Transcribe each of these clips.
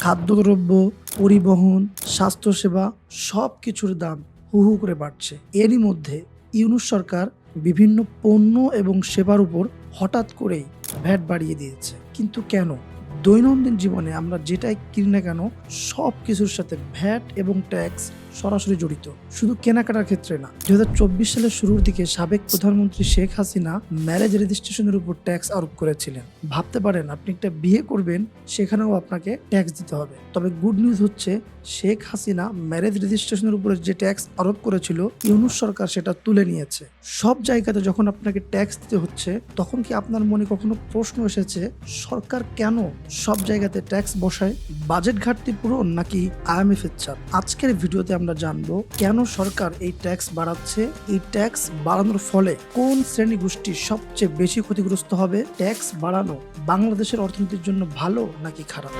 খাদ্যদ্রব্য, পরিবহন, স্বাস্থ্যসেবা সব কিছুর দাম হু হু করে বাড়ছে। এরই মধ্যে ইউনুস সরকার বিভিন্ন পণ্য এবং সেবার উপর হঠাৎ করেই ভ্যাট বাড়িয়ে দিয়েছে। কিন্তু কেন? দৈনন্দিন জীবনে আমরা যেটাই কিনি না কেন সব কিছুর সাথে ভ্যাট এবং ট্যাক্স সরাসরি জড়িত। শুধু কেনাকাটার ক্ষেত্রে না দু হাজার চব্বিশ সালের শুরুর দিকে সাবেক প্রধানমন্ত্রী শেখ হাসিনা ম্যারেজ রেজিস্ট্রেশনের উপর ট্যাক্স আরোপ করেছিলেন। ভাবতে পারেন, আপনি একটা বিয়ে করবেন, সেখানেও আপনাকে ট্যাক্স দিতে হবে। তবে গুড নিউজ হচ্ছে, শেখ হাসিনা ম্যারেজ রেজিস্ট্রেশনের উপরে যে ট্যাক্স আরোপ করেছিল, ইউনুস সরকার সেটা তুলে নিয়েছে। সব জায়গাতে যখন আপনাকে ট্যাক্স দিতে হচ্ছে, তখন কি আপনার মনে কখনো প্রশ্ন এসেছে, সরকার কেন সব জায়গাতে ট্যাক্স বসায়? বাজেট ঘাটতি পূরণ নাকি আইএমএফ এর চাপ আজকের ভিডিওতে আমরা জানব কেন সরকার এই ট্যাক্স বাড়াচ্ছে? এই ট্যাক্স বাড়ানোর ফলে কোন শ্রেণি গোষ্ঠী সবচেয়ে বেশি ক্ষতিগ্রস্ত হবে? ট্যাক্স বাড়ানো বাংলাদেশের অর্থনীতির জন্য ভালো নাকি খারাপ?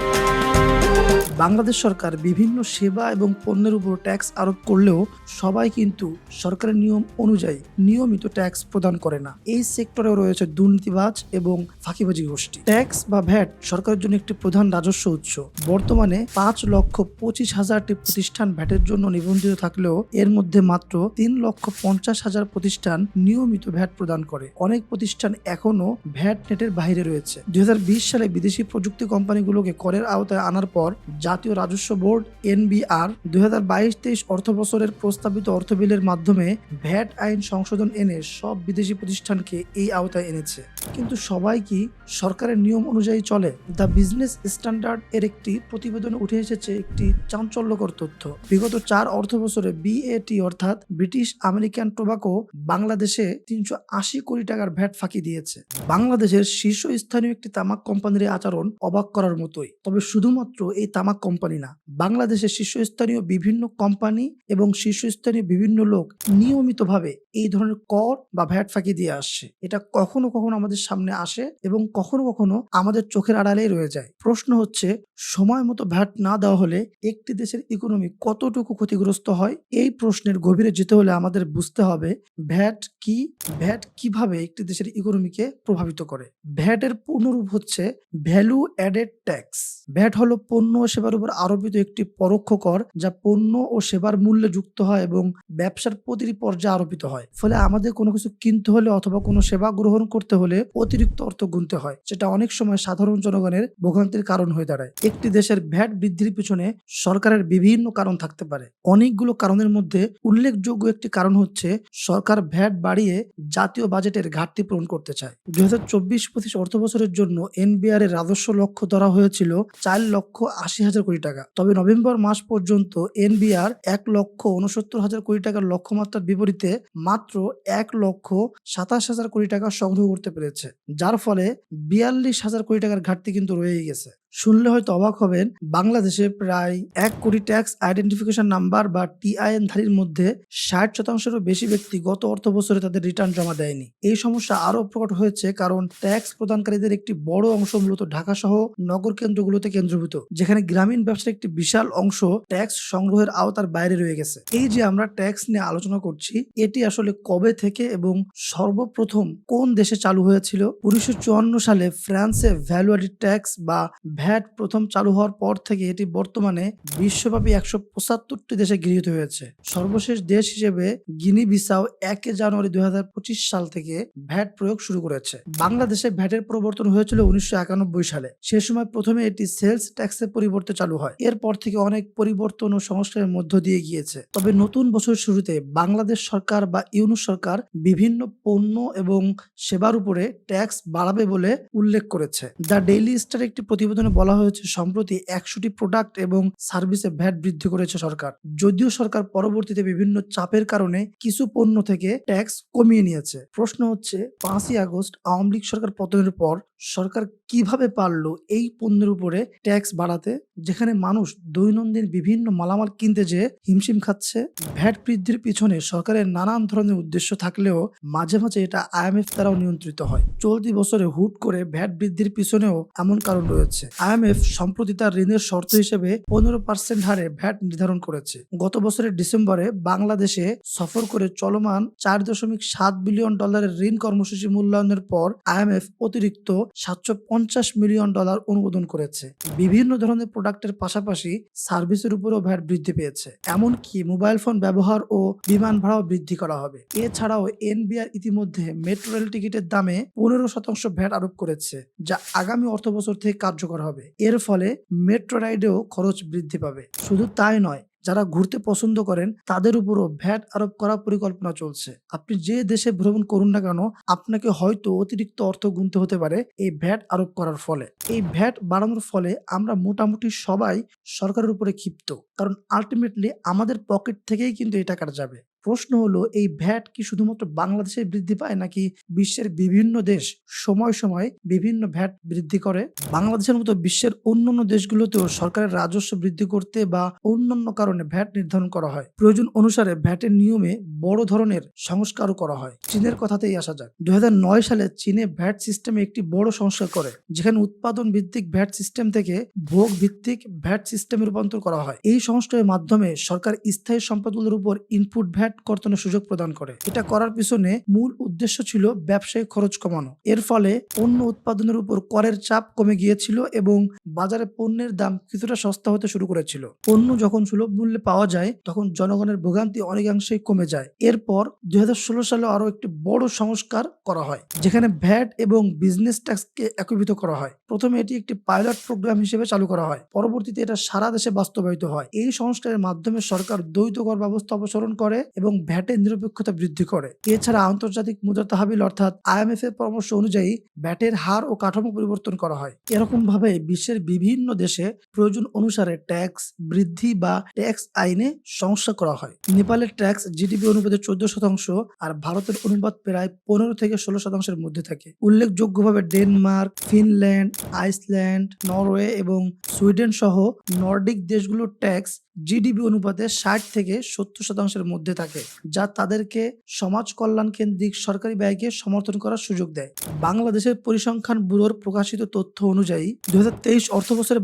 বাংলাদেশ সরকার বিভিন্ন সেবা এবং পণ্যের উপর ট্যাক্স আরোপ করলেও সবাই কিন্তু সরকারের নিয়ম অনুযায়ী নিয়মিত ট্যাক্স প্রদান করে না। এই সেক্টরেও রয়েছে দুর্নীতিবাজ এবং ফাঁকিবাজি গোষ্ঠী। ট্যাক্স বা ভ্যাট সরকারের জন্য একটি প্রধান রাজস্ব উৎস। বর্তমানে পাঁচ লক্ষ পঁচিশ হাজারটি প্রতিষ্ঠান ভ্যাটের জন্য নিবন্ধিত থাকলেও এর মধ্যে মাত্র তিন লক্ষ পঞ্চাশ হাজার প্রতিষ্ঠান নিয়মিত ভ্যাট প্রদান করে। অনেক প্রতিষ্ঠান এখনও ভ্যাট নেটের বাইরে রয়েছে। দুই হাজার বিশ সালে বিদেশি প্রযুক্তি কোম্পানিগুলোকে করের আওতায় আনার পর জাতীয় রাজস্ব বোর্ড, এনবিআর, দুই হাজার বাইশ তেইশ অর্থ বছরের প্রস্তাবিত অর্থ বিলের মাধ্যমে ভ্যাট আইন সংশোধন এনে সব বিদেশি প্রতিষ্ঠানকে এই আওতায় এনেছে। কিন্তু সবাই কি সরকারের নিয়ম অনুযায়ী চলে? দ্য বিজনেস স্ট্যান্ডার্ড এর একটি প্রতিবেদনে উঠে এসেছে একটি চাঞ্চল্যকর তথ্য। বিগত চার অর্থ বছরে বিএটি অর্থাৎ ব্রিটিশ আমেরিকান টোবাকো বাংলাদেশে তিনশো আশি কোটি টাকার ভ্যাট ফাঁকি দিয়েছে। বাংলাদেশের শীর্ষস্থানীয় একটি তামাক কোম্পানির আচরণ অবাক করার মতোই। তবে শুধুমাত্র এই তামাক কোম্পানি না, বাংলাদেশের শীর্ষস্থানীয় বিভিন্ন কোম্পানি এবং শীর্ষস্থানীয় বিভিন্ন লোক নিয়মিতভাবে এই ধরনের কর বা ভ্যাট ফাঁকি দিয়ে আসছে। এটা কখনো কখনো আমাদের সামনে আসে এবং কখনো কখনো আমাদের চোখের আড়ালেই রয়ে যায়। প্রশ্ন হচ্ছে, সময় মতো ভ্যাট না দেওয়া হলে একটি দেশের ইকোনমি কতটুকু ক্ষতিগ্রস্ত হয়? এই প্রশ্নের গভীরে যেতে হলে আমাদের বুঝতে হবে, ভ্যাট কি? ভ্যাট কীভাবে একটি দেশের ইকোনমিকে প্রভাবিত করে? ভ্যাটের পূর্ণরূপ হচ্ছে ভ্যালু অ্যাডেড ট্যাক্স ভ্যাট হলো পণ্য ও সেবার উপর আরোপিত একটি পরোক্ষ কর যা পণ্য ও সেবার মূল্যে যুক্ত হয় এবং ব্যবসার প্রতিটি পর্যায়ে আরোপিত হয়। ফলে আমাদের কোনো কিছু কিনতে হলে অথবা কোনো সেবা গ্রহণ করতে হলে অতিরিক্ত অর্থ গুনতে হয়, যেটা অনেক সময় সাধারণ জনগণের ভোগান্তির কারণ হয়ে দাঁড়ায়। একটি দেশের ভ্যাট বৃদ্ধির পিছনে সরকারের বিভিন্ন কারণ থাকতে পারে। অনেকগুলো কারণের মধ্যে উল্লেখযোগ্য একটি কারণ হচ্ছে সরকার ভ্যাট বাড়িয়ে জাতীয় বাজেটের ঘাটতি পূরণ করতে চায়। দুই হাজার চব্বিশ পঁচিশ অর্থ বছরের জন্য এনবিআর এর রাজস্ব লক্ষ্য ধরা হয়েছিল চার লক্ষ আশি হাজার কোটি টাকা। তবে নভেম্বর মাস পর্যন্ত এনবিআর এক লক্ষ উনসত্তর হাজার কোটি টাকার লক্ষ্যমাত্রার বিপরীতে মাত্র এক লক্ষ সাতাশ হাজার কোটি টাকা সংগ্রহ করতে পেরেছে। যার ফলে বিয়াল্লিশ হাজার কোটি টাকার ঘাটতি কিন্তু রয়েই গেছে। শুনলে হয়তো অবাক হবেন, বাংলাদেশে প্রায় এক কোটি ট্যাক্স আইডেন্টিফিকেশন নাম্বার বা টিআইএন ধারীর মধ্যে ষাট শতাংশেরও বেশি ব্যক্তি গত অর্থ বছরে তাদের রিটার্ন জমা দেয়নি। এই সমস্যা আরও প্রকট হয়েছে কারণ ট্যাক্স প্রদানকারীদের একটি বড় অংশ মূলত ঢাকা সহ নগর কেন্দ্রগুলোতে কেন্দ্রভূত, যেখানে গ্রামীণ ব্যবসার একটি বিশাল অংশ ট্যাক্স সংগ্রহের আওতার বাইরে রয়ে গেছে। এই যে আমরা ট্যাক্স নিয়ে আলোচনা করছি, এটি আসলে কবে থেকে এবং সর্বপ্রথম কোন দেশে চালু হয়েছিল? উনিশশো চুয়ান্ন সালে ফ্রান্সে ভ্যালু ট্যাক্স বা ভ্যাট প্রথম চালু হওয়ার পর থেকে এটি বর্তমানে বিশ্বব্যাপী একশো পঁচাত্তরটি দেশে গৃহীত হয়েছে। সর্বশেষ দেশ হিসেবে গিনি বিসাও একে জানুয়ারি দুই হাজার পঁচিশ সাল থেকে ভ্যাট প্রয়োগ শুরু করেছে। বাংলাদেশে ভ্যাটের প্রবর্তন হয়েছিল উনিশশো একানব্বই সালে। সে সময় প্রথমে এটি সেলস ট্যাক্সের পরিবর্তে চালু হয়। এরপর থেকে অনেক পরিবর্তন ও সংস্কারের মধ্য দিয়ে গিয়েছে। তবে নতুন বছর শুরুতে বাংলাদেশ সরকার বা ইউনুস সরকার বিভিন্ন পণ্য এবং সেবার উপরে ট্যাক্স বাড়াবে বলে উল্লেখ করেছে। দ্য ডেইলি স্টার একটি প্রতিবেদনে বলা হয়েছে, সম্প্রতি একশোটি প্রোডাক্ট এবং সার্ভিসে ভ্যাট বৃদ্ধি করেছে সরকার। যদিও সরকার পরবর্তীতে বিভিন্ন চাপের কারণে কিছু পণ্য থেকে ট্যাক্স কমিয়ে নিয়েছে। প্রশ্ন হচ্ছে, পাঁচই আগস্ট আওয়ামী লীগ সরকার পতনের পর সরকার কীভাবে পারল এই পণ্যের উপরে ট্যাক্স বাড়াতে? যেখানে মানুষ দৈনন্দিন বিভিন্ন মালামাল কিনতে যেয়ে হিমশিম খাচ্ছে। ভ্যাট বৃদ্ধির পিছনে সরকারের নানান ধরনের উদ্দেশ্য থাকলেও মাঝে মাঝে এটা আইএমএফ দ্বারাও নিয়ন্ত্রিত হয়। চলতি বছরে হুট করে ভ্যাট বৃদ্ধির পিছনেও এমন কারণ রয়েছে। আইএমএফ সম্প্রতি তার ঋণের শর্ত হিসেবে পনেরো পার্সেন্ট হারে ভ্যাট নির্ধারণ করেছে। গত বছরের ডিসেম্বরে বাংলাদেশে সফর করে চলমান চার দশমিক সাত বিলিয়ন ডলারের ঋণ কর্মসূচি মূল্যায়নের পর আইএমএফ অতিরিক্ত সাতশো পঞ্চাশ পঞ্চাশ মিলিয়ন ডলার অনুমোদন করেছে। বিভিন্ন ধরনের প্রোডাক্টের পাশাপাশি সার্ভিসের উপরও ভ্যাট বৃদ্ধি পেয়েছে। এমনকি মোবাইল ফোন ব্যবহার ও বিমান ভাড়াও বৃদ্ধি করা হবে। এছাড়াও এনবিআর ইতিমধ্যে মেট্রো রেল টিকিটের দামে পনেরো শতাংশ ভ্যাট আরোপ করেছে, যা আগামী অর্থ বছর থেকে কার্যকর হবে। এর ফলে মেট্রো রাইডেও খরচ বৃদ্ধি পাবে। শুধু তাই নয় যারা ঘুরতে পছন্দ করেন, তাদের উপরও ভ্যাট আরোপ করার পরিকল্পনা চলছে। আপনি যে দেশে ভ্রমণ করুন না কেন, আপনাকে হয়তো অতিরিক্ত অর্থ গুনতে হতে পারে এই ভ্যাট আরোপ করার ফলে। এই ভ্যাট বাড়ানোর ফলে আমরা মোটামুটি সবাই সরকারের উপরে ক্ষিপ্ত। কারণ আলটিমেটলি আমাদের পকেট থেকেই কিন্তু এই টাকাটা যাবে। প্রশ্ন হলো, এই ভ্যাট কি শুধুমাত্র বাংলাদেশে বৃদ্ধি পায় নাকি বিশ্বের বিভিন্ন দেশ সময় সময় বিভিন্ন ভ্যাট বৃদ্ধি করে? বাংলাদেশের মতো বিশ্বের অন্যান্য দেশগুলোতেও সরকারের রাজস্ব বৃদ্ধি করতে বা অন্যান্য কারণে ভ্যাট নির্ধারণ করা হয়। প্রয়োজন অনুসারে ভ্যাটের নিয়মে বড় ধরনের সংস্কারও করা হয়। চীনের কথাতেই আসা যাক। দুই সালে চীনে ভ্যাট সিস্টেমে একটি বড় সংস্কার করে, যেখানে উৎপাদন ভিত্তিক ভ্যাট সিস্টেম থেকে ভোগ ভিত্তিক ভ্যাট সিস্টেমে রূপান্তর করা হয়। এই সংস্কারের মাধ্যমে সরকার স্থায়ী সম্পদগুলোর উপর ইনপুট ভ্যাট কর্তনের সুযোগ প্রদান করে। এটা করার পিছনে মূল উদ্দেশ্য ছিল ব্যবসায়িক খরচ কমানো। এর ফলে পণ্য উৎপাদনের উপর করের চাপ কমে গিয়েছিল এবং বাজারে পণ্যের দাম কিছুটা সস্তা হতে শুরু করেছিল। পণ্য যখন সুলভ মূল্যে পাওয়া যায়, তখন জনগণের ভোগান্তি অনেকাংশেই কমে যায়। এরপর দুই হাজার ষোলো সালে আরও একটি বড় সংস্কার করা হয়, যেখানে ভ্যাট এবং বিজনেস ট্যাক্সকে একীভূত করা হয়। প্রথমে এটি একটি পাইলট প্রোগ্রাম হিসেবে চালু করা হয়। পরবর্তীতে এটা সারা দেশে বাস্তবায়িত হয়। এই সংস্কারের মাধ্যমে সরকার দ্বৈত কর ব্যবস্থা অপসারণ করে এবং ভ্যাটের নিরপেক্ষতা বৃদ্ধি করে। এছাড়া আন্তর্জাতিক মুদ্রা তহবিল অর্থাৎ আইএমএফ এর পরামর্শ অনুযায়ী ভ্যাটের হার ও কাঠামো পরিবর্তন করা হয়। এরকম ভাবে বিশ্বের বিভিন্ন দেশে প্রয়োজন অনুসারে ট্যাক্স বৃদ্ধি বা ট্যাক্স আইনে সংস্কার করা হয়। নেপালের ট্যাক্স জিডিপি অনুপাতে চোদ্দ শতাংশ আর ভারতের অনুপাত প্রায় পনেরো থেকে ষোলো শতাংশের মধ্যে থাকে। উল্লেখযোগ্যভাবে ডেনমার্ক, ফিনল্যান্ড আইসল্যান্ড নরওয়ে এবং সুইডেন সহ নর্ডিক দেশগুলোর ট্যাক্স জিডিপি অনুপাতে ষাট থেকে সত্তর শতাংশের মধ্যে থাকে, যা তাদেরকে সমাজ কল্যাণ কেন্দ্রিক সরকারি ব্যয়কে সমর্থন করার সুযোগ দেয়। বাংলাদেশের পরিসংখ্যান ব্যুরোর প্রকাশিত তথ্য অনুযায়ী দুই হাজার তেইশ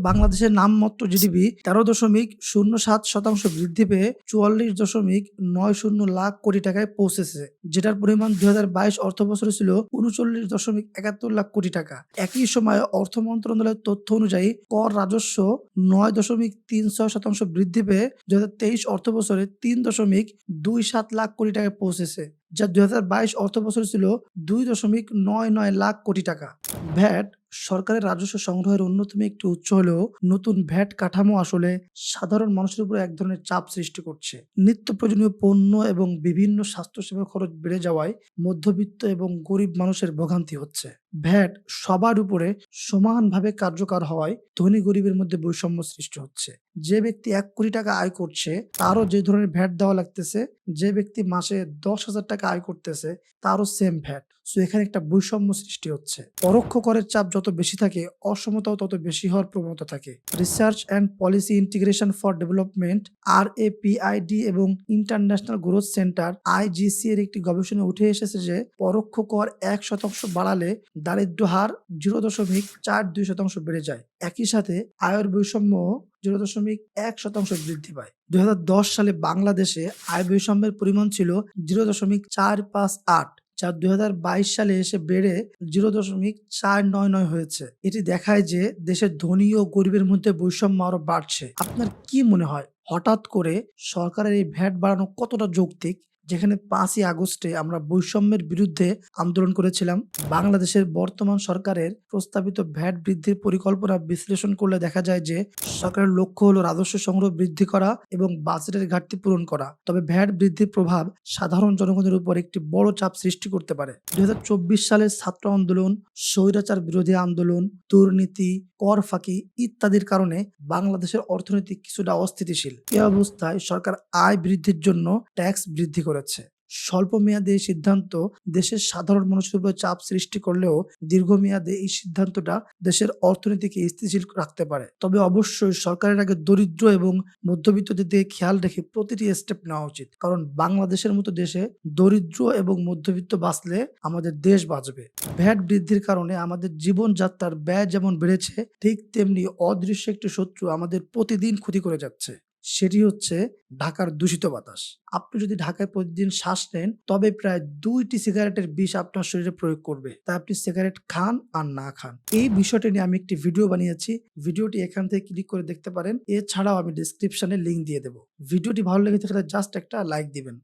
বাংলাদেশের নামমাত্র জিডিপি তেরো দশমিক শূন্য সাত শতাংশ বৃদ্ধি পেয়ে চুয়াল্লিশ দশমিক নয় শূন্য লাখ কোটি টাকায় পৌঁছেছে, যেটার পরিমাণ দুই হাজার বাইশ অর্থবছরে ছিল উনচল্লিশ দশমিক একাত্তর লাখ কোটি টাকা। একই সময়ে অর্থ মন্ত্রণালয়ের তথ্য অনুযায়ী, কর রাজস্ব নয় দশমিক তিন ছয় শতাংশ বৃদ্ধি পেয়ে দু হাজার তেইশ অর্থ বছরে তিন দশমিক দুই সাত লাখ কোটি টাকায় পৌঁছেছে, যা দুই হাজার বাইশ অর্থ বছরে ছিল দুই দশমিক নয় নয় লাখ কোটি টাকা। ভ্যাট সরকারের রাজস্ব সংগ্রহের অন্যতম একটি উৎস হলেও নতুন ভ্যাট কাঠামো আসলে সাধারণ মানুষের উপর এক ধরনের চাপ সৃষ্টি করছে। নিত্য প্রয়োজনীয় পণ্য এবং বিভিন্ন স্বাস্থ্যসেবার খরচ বেড়ে যাওয়ায় মধ্যবিত্ত এবং গরিব মানুষের ভোগান্তি হচ্ছে। ভ্যাট সবার উপরে সমানভাবে কার্যকর হওয়ায় ধনী গরিবের মধ্যে বৈষম্য সৃষ্টি হচ্ছে। যে ব্যক্তি এক কোটি টাকা আয় করছে, তারও যে ধরনের ভ্যাট দেওয়া লাগতেছে, যে ব্যক্তি মাসে দশ হাজার টাকা আয় করতেছে, তারও সেম ভ্যাট। সো এখানে একটা বৈষম্য সৃষ্টি হচ্ছে। পরোক্ষ করের চাপ যত বেশি থাকে, অসমতাও তত বেশি হওয়ার প্রবণতা থাকে। Research and policy integration for development R A PID এবং ইন্টারন্যাশনাল গ্রোথ সেন্টার আইজিসি এর একটি গবেষণা উঠে এসেছে যে, পরোক্ষ কর এক শতাংশ বাড়ালে দারিদ্র হার জিরো দশমিক চার দুই শতাংশ বেড়ে যায়। একই সাথে আয়ের বৈষম্য জিরো দশমিক এক শতাংশ বৃদ্ধি পায়। দুই হাজার দশ সালে বাংলাদেশে আয় বৈষম্যের পরিমাণ ছিল জিরো দশমিক চার পাঁচ আট। যা দুই সালে এসে বেড়ে জিরো দশমিক চার নয় নয় হয়েছে। এটি দেখায় যে দেশের ধনী ও গরিবের মধ্যে বৈষম্য আরও বাড়ছে। আপনার কি মনে হয়? হঠাৎ করে সরকারের এই ভ্যাট বাড়ানো কতটা যৌক্তিক? যেখানে পাঁচই আগস্টে আমরা বৈষম্যের বিরুদ্ধে আন্দোলন করেছিলাম, বাংলাদেশের বর্তমান সরকারের প্রস্তাবিত ভ্যাট বৃদ্ধির পরিকল্পনা বিশ্লেষণ করলে দেখা যায় যে সরকারের লক্ষ্য হলো রাজস্ব সংগ্রহ বৃদ্ধি করা এবং বাজেটের ঘাটতি পূরণ করা। তবে ভ্যাট বৃদ্ধির প্রভাব সাধারণ জনগণের উপর একটি বড় চাপ সৃষ্টি করতে পারে। দু হাজার চব্বিশ সালের ছাত্র আন্দোলন, স্বৈরাচার বিরোধী আন্দোলন, দুর্নীতি, কর ফাঁকি ইত্যাদির কারণে বাংলাদেশের অর্থনীতি কিছুটা অস্থিতিশীল। এ অবস্থায় সরকার আয় বৃদ্ধির জন্য ট্যাক্স বৃদ্ধি করেছে। স্বল্প মেয়াদে এই সিদ্ধান্ত দেশের সাধারণ মানুষের উপর চাপ সৃষ্টি করলেও দীর্ঘমেয়াদে এই সিদ্ধান্তটা দেশের অর্থনীতিকে স্থিতিশীল রাখতে পারে। তবে অবশ্যই সরকারের আগে দরিদ্র এবং মধ্যবিত্তদের দিকে খেয়াল রেখে প্রতিটি স্টেপ নেওয়া উচিত। কারণ বাংলাদেশের মতো দেশে দরিদ্র এবং মধ্যবিত্ত বাঁচলে আমাদের দেশ বাঁচবে। ভ্যাট বৃদ্ধির কারণে আমাদের জীবনযাত্রার ব্যয় যেমন বেড়েছে, ঠিক তেমনি অদৃশ্য একটি শত্রু আমাদের প্রতিদিন ক্ষতি করে যাচ্ছে। সেটি হচ্ছে ঢাকার দূষিত বাতাস। আপনি যদি ঢাকায় প্রতিদিন শ্বাস নেন, তবে প্রায় দুইটি সিগারেটের বিষ আপনার শরীরে প্রয়োগ করবে। তাই আপনি সিগারেট খান আর না খান। এই বিষয়টি নিয়ে আমি একটি ভিডিও বানিয়েছি। ভিডিওটি এখান থেকে ক্লিক করে দেখতে পারেন। এছাড়াও আমি ডিসক্রিপশনে লিঙ্ক দিয়ে দেবো। ভিডিওটি ভালো লেগে থাকলে জাস্ট একটা লাইক দিবেন।